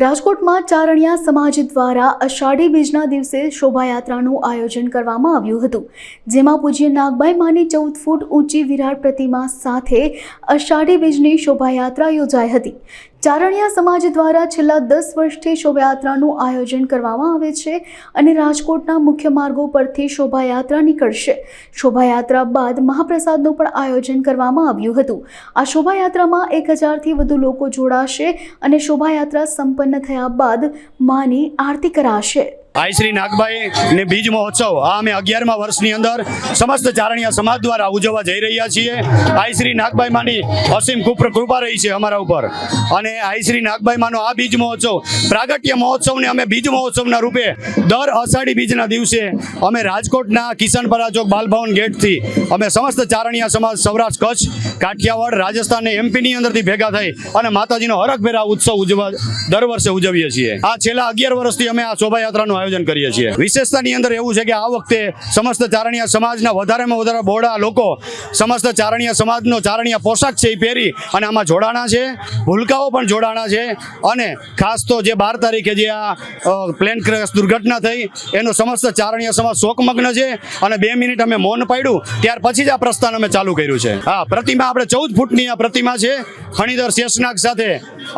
રાજકોટમાં ચારણિયા સમાજ દ્વારા અષાઢી બીજના દિવસે શોભાયાત્રાનું આયોજન કરવામાં આવ્યું હતું, જેમાં પૂજ્ય નાગબાઈ માની ચૌદ ફૂટ ઊંચી વિરાટ પ્રતિમા સાથે અષાઢી બીજની શોભાયાત્રા યોજાઈ હતી. ચારણિયા સમાજ દ્વારા છેલ્લા દસ વર્ષથી શોભાયાત્રાનું આયોજન કરવામાં આવે છે અને રાજકોટના મુખ્ય માર્ગો પરથી શોભાયાત્રા નીકળશે. શોભાયાત્રા બાદ મહાપ્રસાદનું પણ આયોજન કરવામાં આવ્યું હતું. આ શોભાયાત્રામાં એક હજારથી વધુ લોકો જોડાશે અને શોભાયાત્રા સંપન્ન થયા બાદ માની આરતી કરાશે. આઈ શ્રી નાગભાઈ ને બીજ મહોત્સવ. આ અમે અગિયારમા વર્ષની અંદર સમસ્ત ચારણીયા સમાજ દ્વારા ઉજવવા જઈ રહ્યા છીએ. આઈ શ્રી નાગભાઈ માની અસીમ કૃપ- કૃપા રહી છે અમારા ઉપર. અને આઈ શ્રી નાગભાઈ માનો આ બીજ મહોત્સવ, પ્રાગટ્ય મહોત્સવને અમે બીજ મહોત્સવના રૂપે દર અષાઢી બીજના દિવસે અમે રાજકોટના કિશનપરા ચોક બાલભવન ગેટથી અમે સમસ્ત ચારણીયા સમાજ, સૌરાષ્ટ્ર, કચ્છ, કાઠિયાવાડ, રાજસ્થાન ને એમપીની અંદરથી ભેગા થઈ અને માતાજીનો હરખભેરા ઉત્સવ ઉજવવા દર વર્ષે ઉજવીએ છીએ. આ છેલ્લા અગિયાર વર્ષથી અમે આ શોભાયાત્રાનું આયોજન કરીએ છીએ. વિશેષતાની અંદર એવું છે કે આ વખતે સમસ્ત ચારણીયા સમાજના વધારેમાં વધારે બોડા લોકો સમસ્ત ચારણીયા સમાજનો ચારણીયા પોશાક છે એ પહેરી અને આમાં જોડાણા છે, ભૂલકાઓ પણ જોડાણા છે અને ખાસ તો જે બાર તારીખે જે આ પ્લેન ક્રેશ દુર્ઘટના થઈ, એનો સમસ્ત ચારણીય સમાજ શોકમગ્ન છે અને બે મિનિટ અમે મૌન પાડ્યું, ત્યાર પછી જ આ પ્રસ્થાન અમે ચાલુ કર્યું છે. હા પ્રતિમા આપણે ચૌદ ફૂટની આ પ્રતિમા છે ફણીધર શેષનાગ સાથે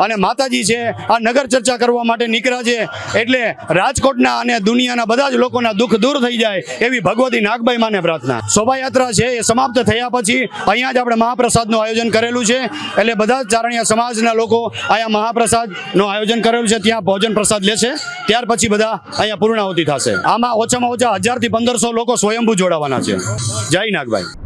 અને માતાજી છે, આ નગર ચર્ચા કરવા માટે નીકળ્યા છે, એટલે રાજકોટના અને દુનિયાના બધા જ લોકોના દુઃખ દૂર થઈ જાય એવી ભગવતી નાગબાઈ માને પ્રાર્થના. શોભાયાત્રા છે એ સમાપ્ત થયા પછી અહીંયા જ આપણે મહાપ્રસાદનું આયોજન કરેલું છે. એટલે બધા જ ચારણિયા સમાજના લોકો અહીંયા મહાપ્રસાદનું આયોજન કરેલું છે. ત્યાં ભોજન પ્રસાદ લેશે. ત્યાર પછી બધા અહીંયા પૂર્ણાહુતિ થશે. આમાં ઓછામાં ઓછા હજારથી પંદરસો લોકો સ્વયંભૂ જોડાવાના છે. જય નાગભાઈ.